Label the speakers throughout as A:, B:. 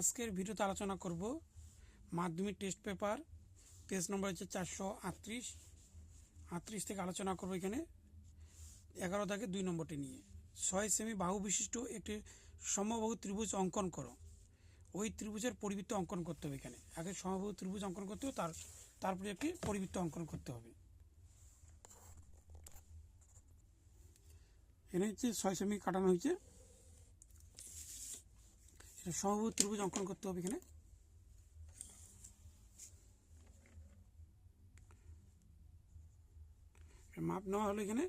A: আজকের ভিডিওতে আলোচনা করব মাধ্যমিক টেস্ট পেপার। পেজ নম্বর হচ্ছে চারশো আটত্রিশ। আটত্রিশ থেকে আলোচনা করব এখানে। এগারো থেকে দুই নম্বরটি নিয়ে। ছয় সেমি বাহু বিশিষ্ট একটি সমবাহু ত্রিভুজ অঙ্কন করো। ওই ত্রিভুজের পরিবৃত্ত অঙ্কন করতে হবে এখানে। আগে সমবাহু ত্রিভুজ অঙ্কন করতে হবে, তার তারপরে একটি পরিবৃত্ত অঙ্কন করতে হবে। এখানে হচ্ছে ছয় সেমি কাটানো হয়েছে। সমবাহু ত্রিভুজ অঙ্কন করতে হবে এখানে। মাপ নেওয়া হলো এখানে।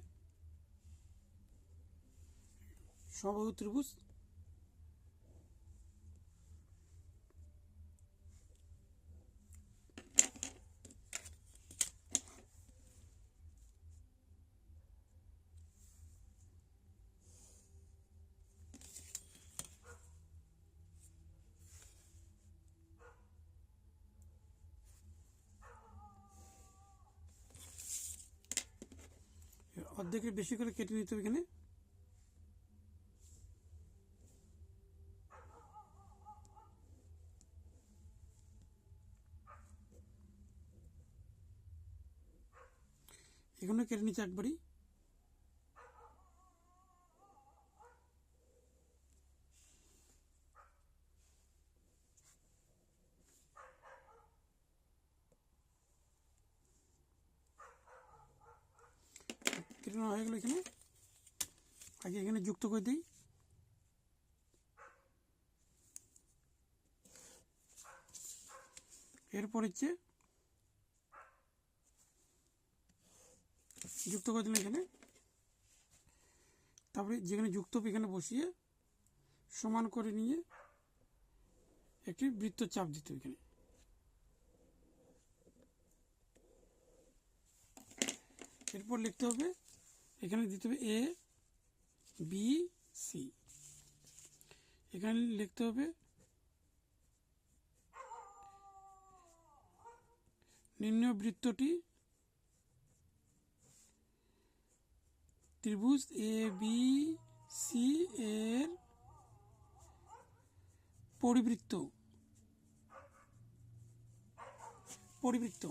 A: সমবাহু ত্রিভুজ। অর্ধেকের বেশি করে কেটে নিতে হবে এখানে। এখানে কেটে নিচ্ছে একবারই। কেটে হয়ে গেলো এখানে আগে এখানে যুক্ত করে দিই। এরপর হচ্ছে যুক্ত করে দিলাম এখানে। তারপরে যেখানে যুক্ত এখানে বসিয়ে সমান করে নিয়ে একটি বৃত্ত চাপ দিতে এখানে। এরপর লিখতে হবে এখানে দিতে হবে এ বি সি এখানে লিখতে হবে নিম্ন বৃত্তটি ত্রিভুজ এ বি সি এর পরিবৃত্ত। পরিবৃত্ত।